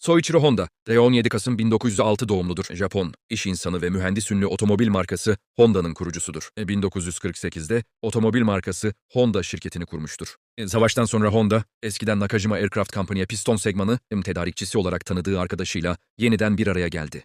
Soichiro Honda, de 17 Kasım 1906 doğumludur. Japon, iş insanı ve mühendis ünlü otomobil markası Honda'nın kurucusudur. E, 1948'de otomobil markası Honda şirketini kurmuştur. E, Savaştan sonra Honda, eskiden Nakajima Aircraft Company'e piston segmanı tedarikçisi olarak tanıdığı arkadaşıyla yeniden bir araya geldi.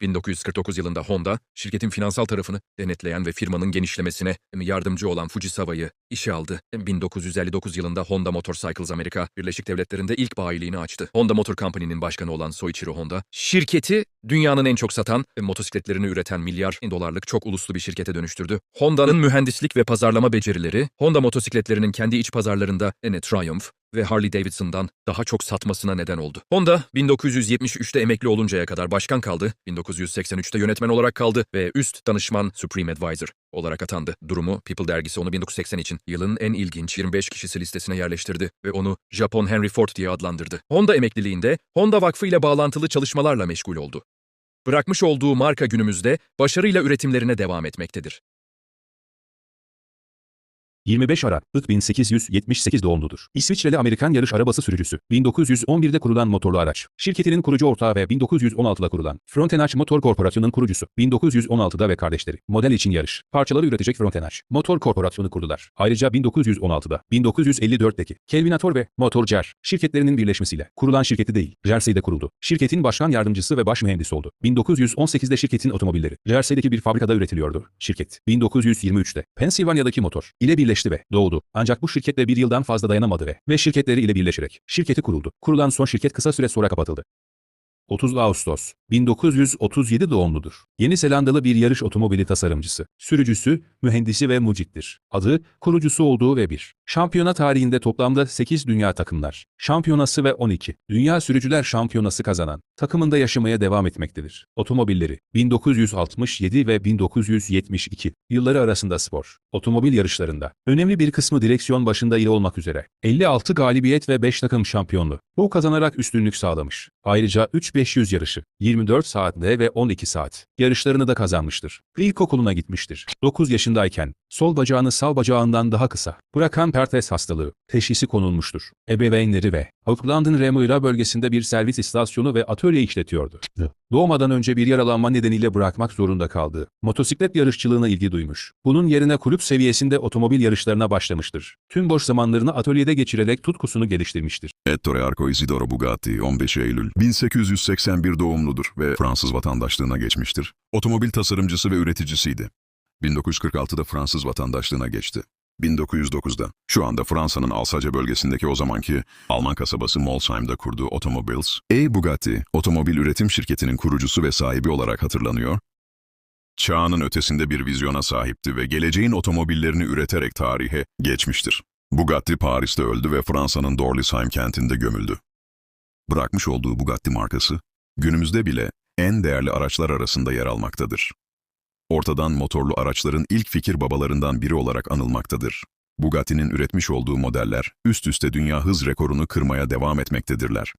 1949 yılında Honda, şirketin finansal tarafını denetleyen ve firmanın genişlemesine em, yardımcı olan Fujisawa'yı işe aldı. Em, 1959 yılında Honda Motorcycles Amerika, Birleşik Devletleri'nde ilk bayiliğini açtı. Honda Motor Company'nin başkanı olan Soichiro Honda, şirketi dünyanın en çok satan ve motosikletlerini üreten milyar dolarlık çok uluslu bir şirkete dönüştürdü. Honda'nın mühendislik ve pazarlama becerileri, Honda motosikletlerinin kendi iç pazarlarında ene Triumph, ve Harley Davidson'dan daha çok satmasına neden oldu. Honda 1973'te emekli oluncaya kadar başkan kaldı, 1983'te yönetmen olarak kaldı ve üst danışman Supreme Advisor olarak atandı. Durumu People dergisi onu 1980 için yılın en ilginç 25 kişisi listesine yerleştirdi ve onu Japon Henry Ford diye adlandırdı. Honda emekliliğinde Honda Vakfı ile bağlantılı çalışmalarla meşgul oldu. Bırakmış olduğu marka günümüzde başarıyla üretimlerine devam etmektedir. 25 Aralık 1878 doğumludur. İsviçreli Amerikan yarış arabası sürücüsü. 1911'de kurulan motorlu araç. Şirketinin kurucu ortağı ve 1916'da kurulan Frontenach Motor Korporasyonu'nun kurucusu. 1916'da ve kardeşleri. Model için yarış. Parçaları üretecek Frontenach Motor Korporasyonu kurdular. Ayrıca 1916'da 1954'teki Kelvinator ve Motor Cer şirketlerinin birleşmesiyle kurulan şirketi değil, Jersey'de kuruldu. Şirketin başkan yardımcısı ve baş mühendisi oldu. 1918'de şirketin otomobilleri Jersey'deki bir fabrikada üretiliyordu. Şirket 1923'te Pensilvanya'daki motor ile birleşti ve doğdu. Ancak bu şirketle bir yıldan fazla dayanamadı ve ve şirketleri ile birleşerek şirketi kuruldu. Kurulan son şirket kısa süre sonra kapatıldı. 30 Ağustos 1937 doğumludur. Yeni Zelandalı bir yarış otomobili tasarımcısı, sürücüsü, mühendisi ve mucittir. Adı, kurucusu olduğu ve bir. Şampiyona tarihinde toplamda 8 dünya takımlar, şampiyonası ve 12 dünya sürücüler şampiyonası kazanan takımında yaşamaya devam etmektedir. Otomobilleri 1967 ve 1972 yılları arasında spor, otomobil yarışlarında önemli bir kısmı direksiyon başında ile olmak üzere 56 galibiyet ve 5 takım şampiyonluğu. Bu kazanarak üstünlük sağlamış. Ayrıca 3-500 yarışı, 24 saatte ve 12 saat yarışlarını da kazanmıştır. İlkokuluna gitmiştir. 9 yaşındayken sol bacağını sağ bacağından daha kısa bırakan Pertes hastalığı teşhisi konulmuştur. Ebeveynleri ve Auckland'ın Remuera bölgesinde bir servis istasyonu ve atölye işletiyordu. Doğmadan önce bir yaralanma nedeniyle bırakmak zorunda kaldı. Motosiklet yarışçılığına ilgi duymuş. Bunun yerine kulüp seviyesinde otomobil yarışlarına başlamıştır. Tüm boş zamanlarını atölyede geçirerek tutkusunu geliştirmiştir. Ettore Arco Isidoro Bugatti 15 Eylül 1881 doğumludur ve Fransız vatandaşlığına geçmiştir. Otomobil tasarımcısı ve üreticisiydi. 1946'da Fransız vatandaşlığına geçti. 1909'da şu anda Fransa'nın Alsace bölgesindeki o zamanki Alman kasabası Molsheim'da kurduğu Automobiles, E Bugatti, otomobil üretim şirketinin kurucusu ve sahibi olarak hatırlanıyor. Çağının ötesinde bir vizyona sahipti ve geleceğin otomobillerini üreterek tarihe geçmiştir. Bugatti Paris'te öldü ve Fransa'nın Dorlisheim kentinde gömüldü. Bırakmış olduğu Bugatti markası, günümüzde bile en değerli araçlar arasında yer almaktadır. Ortadan motorlu araçların ilk fikir babalarından biri olarak anılmaktadır. Bugatti'nin üretmiş olduğu modeller üst üste dünya hız rekorunu kırmaya devam etmektedirler.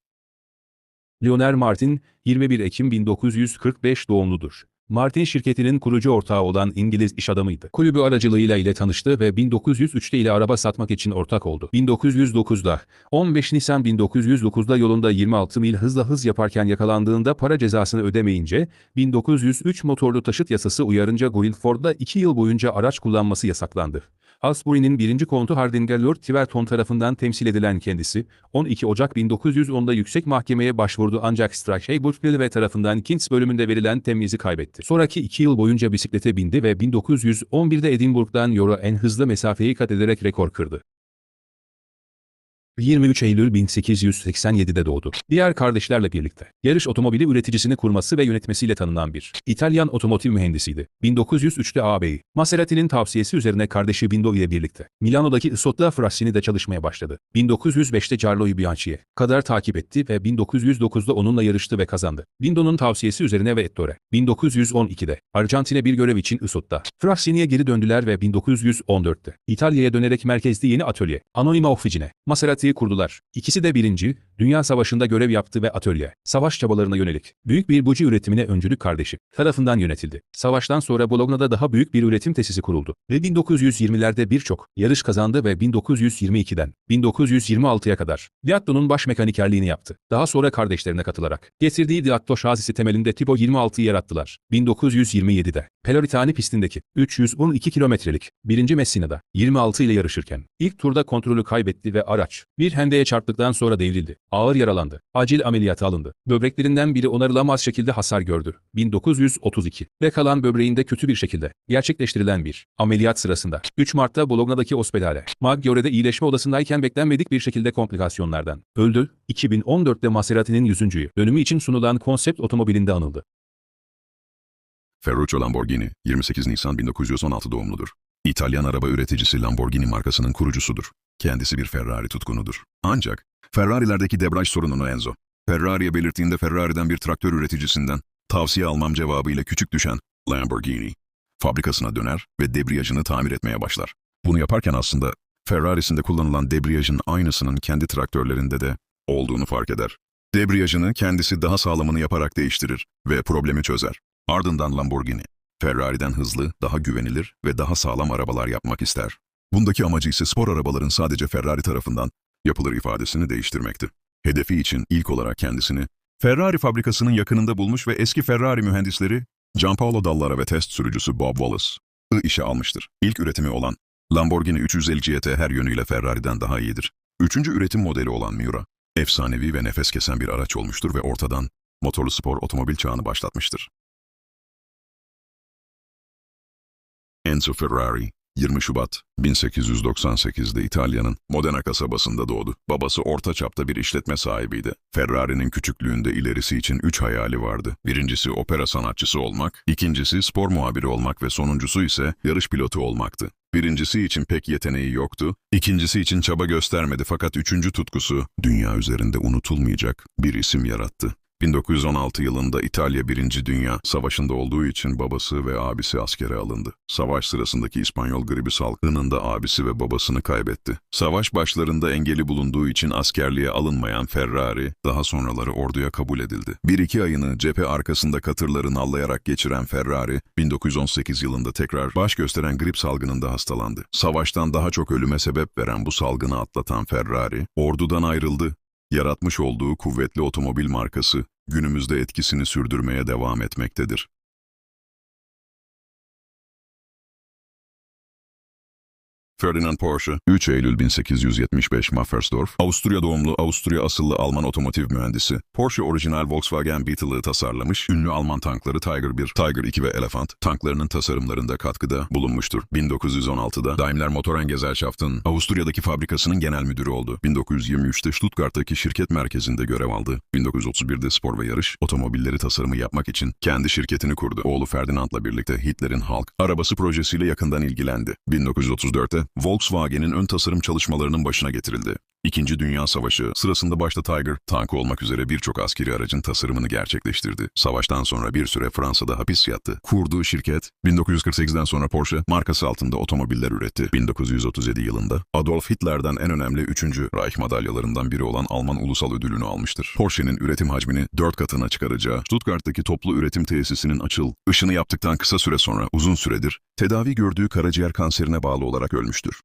Leonard Martin, 21 Ekim 1945 doğumludur. Martin şirketinin kurucu ortağı olan İngiliz iş adamıydı. Kulübü aracılığıyla ile tanıştı ve 1903'te ile araba satmak için ortak oldu. 1909'da, 15 Nisan 1909'da yolunda 26 mil hızla hız yaparken yakalandığında para cezasını ödemeyince, 1903 motorlu taşıt yasası uyarınca Guildford'da 2 yıl boyunca araç kullanması yasaklandı. Asbury'nin birinci kontu Hardinger Lord Tiverton tarafından temsil edilen kendisi, 12 Ocak 1910'da yüksek mahkemeye başvurdu ancak Strachey ve tarafından Kings bölümünde verilen temyizi kaybetti. Sonraki iki yıl boyunca bisiklete bindi ve 1911'de Edinburgh'dan Yor'a en hızlı mesafeyi kat ederek rekor kırdı. 23 Eylül 1887'de doğdu. Diğer kardeşlerle birlikte yarış otomobili üreticisini kurması ve yönetmesiyle tanınan bir İtalyan otomotiv mühendisiydi. 1903'te ağabeyi Maserati'nin tavsiyesi üzerine kardeşi Bindo ile birlikte Milano'daki Isotta Frassini'de çalışmaya başladı. 1905'te Carlo Bianchi'ye kadar takip etti ve 1909'da onunla yarıştı ve kazandı. Bindo'nun tavsiyesi üzerine ve Ettore 1912'de Arjantin'e bir görev için Isotta Frassini'ye geri döndüler ve 1914'te İtalya'ya dönerek merkezde yeni atölye Anonima Officine Maserati şirketi kurdular. İkisi de birinci, Dünya Savaşı'nda görev yaptı ve atölye, savaş çabalarına yönelik büyük bir buji üretimine öncülük kardeşi tarafından yönetildi. Savaştan sonra Bologna'da daha büyük bir üretim tesisi kuruldu ve 1920'lerde birçok yarış kazandı ve 1922'den 1926'ya kadar Diatto'nun baş mekanikerliğini yaptı. Daha sonra kardeşlerine katılarak getirdiği Diatto şasisi temelinde Tipo 26'yı yarattılar. 1927'de Peloritani pistindeki 312 kilometrelik 1. Messina'da 26 ile yarışırken ilk turda kontrolü kaybetti ve araç bir hendeye çarptıktan sonra devrildi. Ağır yaralandı. Acil ameliyata alındı. Böbreklerinden biri onarılamaz şekilde hasar gördü. 1932 ve kalan böbreğinde kötü bir şekilde gerçekleştirilen bir ameliyat sırasında 3 Mart'ta Bologna'daki ospedale Maggiore'de iyileşme odasındayken beklenmedik bir şekilde komplikasyonlardan öldü. 2014'te Maserati'nin 100. dönümü için sunulan konsept otomobilinde anıldı. Ferruccio Lamborghini, 28 Nisan 1916 doğumludur. İtalyan araba üreticisi Lamborghini markasının kurucusudur. Kendisi bir Ferrari tutkunudur. Ancak Ferrari'lerdeki debriyaj sorununu Enzo, Ferrari'ye belirttiğinde Ferrari'den bir traktör üreticisinden tavsiye almam cevabıyla küçük düşen Lamborghini, fabrikasına döner ve debriyajını tamir etmeye başlar. Bunu yaparken aslında Ferrari'sinde kullanılan debriyajın aynısının kendi traktörlerinde de olduğunu fark eder. Debriyajını kendisi daha sağlamını yaparak değiştirir ve problemi çözer. Ardından Lamborghini, Ferrari'den hızlı, daha güvenilir ve daha sağlam arabalar yapmak ister. Bundaki amacı ise spor arabaların sadece Ferrari tarafından yapılır ifadesini değiştirmekti. Hedefi için ilk olarak kendisini Ferrari fabrikasının yakınında bulmuş ve eski Ferrari mühendisleri Gianpaolo Dallara ve test sürücüsü Bob Wallace'ı işe almıştır. İlk üretimi olan Lamborghini 350 GT her yönüyle Ferrari'den daha iyidir. Üçüncü üretim modeli olan Miura, efsanevi ve nefes kesen bir araç olmuştur ve ortadan motorlu spor otomobil çağını başlatmıştır. Enzo Ferrari, 20 Şubat 1898'de İtalya'nın Modena kasabasında doğdu. Babası orta çapta bir işletme sahibiydi. Ferrari'nin küçüklüğünde ilerisi için üç hayali vardı. Birincisi opera sanatçısı olmak, ikincisi spor muhabiri olmak ve sonuncusu ise yarış pilotu olmaktı. Birincisi için pek yeteneği yoktu, ikincisi için çaba göstermedi fakat üçüncü tutkusu dünya üzerinde unutulmayacak bir isim yarattı. 1916 yılında İtalya 1. Dünya Savaşı'nda olduğu için babası ve abisi askere alındı. Savaş sırasındaki İspanyol gribi salgınında abisi ve babasını kaybetti. Savaş başlarında engeli bulunduğu için askerliğe alınmayan Ferrari, daha sonraları orduya kabul edildi. Bir iki ayını cephe arkasında katırları nallayarak geçiren Ferrari, 1918 yılında tekrar baş gösteren grip salgınında hastalandı. Savaştan daha çok ölüme sebep veren bu salgını atlatan Ferrari, ordudan ayrıldı yaratmış olduğu kuvvetli otomobil markası günümüzde etkisini sürdürmeye devam etmektedir. Ferdinand Porsche, 3 Eylül 1875 Maffersdorf, Avusturya doğumlu Avusturya asıllı Alman otomotiv mühendisi. Porsche orijinal Volkswagen Beetle'ı tasarlamış, ünlü Alman tankları Tiger 1, Tiger 2 ve Elephant, tanklarının tasarımlarında katkıda bulunmuştur. 1916'da Daimler Motorengesellschaft'ın Avusturya'daki fabrikasının genel müdürü oldu. 1923'te Stuttgart'taki şirket merkezinde görev aldı. 1931'de spor ve yarış otomobilleri tasarımı yapmak için kendi şirketini kurdu. Oğlu Ferdinand'la birlikte Hitler'in Halk arabası projesiyle yakından ilgilendi. 1934'te Volkswagen'in ön tasarım çalışmalarının başına getirildi. İkinci Dünya Savaşı sırasında başta Tiger, tankı olmak üzere birçok askeri aracın tasarımını gerçekleştirdi. Savaştan sonra bir süre Fransa'da hapis yattı. Kurduğu şirket, 1948'den sonra Porsche markası altında otomobiller üretti. 1937 yılında Adolf Hitler'den en önemli 3. Reich madalyalarından biri olan Alman Ulusal Ödülünü almıştır. Porsche'nin üretim hacmini 4 katına çıkaracağı Stuttgart'taki toplu üretim tesisinin açıl, ışını yaptıktan kısa süre sonra uzun süredir tedavi gördüğü karaciğer kanserine bağlı olarak ölmüştür.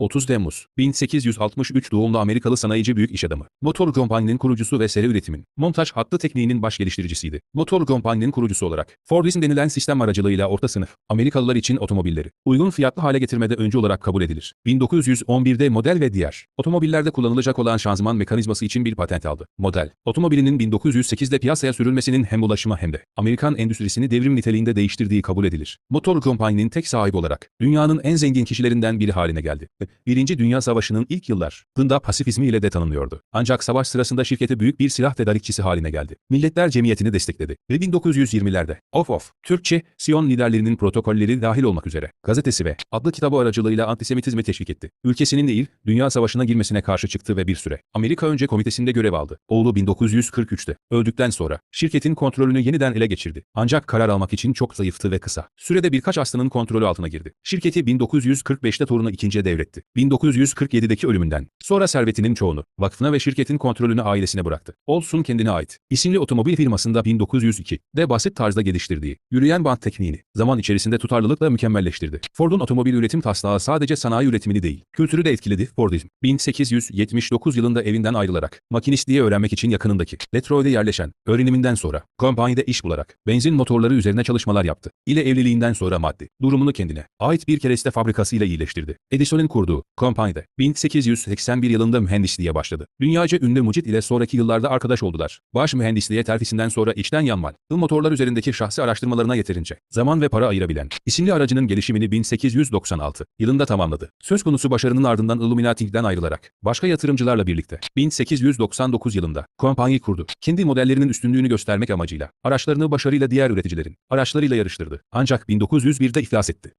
30 Temmuz 1863 doğumlu Amerikalı sanayici büyük iş adamı. Motor Company'nin kurucusu ve seri üretimin montaj hattı tekniğinin baş geliştiricisiydi. Motor Company'nin kurucusu olarak Fordism denilen sistem aracılığıyla orta sınıf Amerikalılar için otomobilleri uygun fiyatlı hale getirmede öncü olarak kabul edilir. 1911'de model ve diğer otomobillerde kullanılacak olan şanzıman mekanizması için bir patent aldı. Model, otomobilinin 1908'de piyasaya sürülmesinin hem ulaşıma hem de Amerikan endüstrisini devrim niteliğinde değiştirdiği kabul edilir. Motor Company'nin tek sahibi olarak dünyanın en zengin kişilerinden biri haline geldi. Birinci Dünya Savaşı'nın ilk yıllarında pasifizmi ile de tanınıyordu. Ancak savaş sırasında şirketi büyük bir silah tedarikçisi haline geldi. Milletler Cemiyeti'ni destekledi ve 1920'lerde Of Of, Türkçe, Siyon liderlerinin protokolleri dahil olmak üzere gazetesi ve adlı kitabı aracılığıyla antisemitizmi teşvik etti. Ülkesinin değil, Dünya Savaşı'na girmesine karşı çıktı ve bir süre Amerika Önce Komitesi'nde görev aldı. Oğlu 1943'te öldükten sonra şirketin kontrolünü yeniden ele geçirdi. Ancak karar almak için çok zayıftı ve kısa. Sürede birkaç aslanın kontrolü altına girdi. Şirketi 1945'te torunu ikinciye devretti. Etti. 1947'deki ölümünden sonra servetinin çoğunu vakfına ve şirketin kontrolünü ailesine bıraktı. Olsun kendine ait. İsimli otomobil firmasında 1902'de basit tarzda geliştirdiği yürüyen bant tekniğini zaman içerisinde tutarlılıkla mükemmelleştirdi. Ford'un otomobil üretim taslağı sadece sanayi üretimini değil, kültürü de etkiledi. Fordizm 1879 yılında evinden ayrılarak makinistliği öğrenmek için yakınındaki Detroit'e yerleşen öğreniminden sonra kompanyide iş bularak benzin motorları üzerine çalışmalar yaptı. İle evliliğinden sonra maddi durumunu kendine ait bir kereste fabrikasıyla iyileştirdi. Edison'un kurduğu kompanyide 1881 yılında mühendisliğe başladı. Dünyaca ünlü mucit ile sonraki yıllarda arkadaş oldular. Baş mühendisliğe terfisinden sonra içten yanmal, ıl motorlar üzerindeki şahsi araştırmalarına yeterince zaman ve para ayırabilen isimli aracının gelişimini 1896 yılında tamamladı. Söz konusu başarının ardından Illuminati'den ayrılarak başka yatırımcılarla birlikte 1899 yılında kompanyayı kurdu. Kendi modellerinin üstünlüğünü göstermek amacıyla araçlarını başarıyla diğer üreticilerin araçlarıyla yarıştırdı. Ancak 1901'de iflas etti.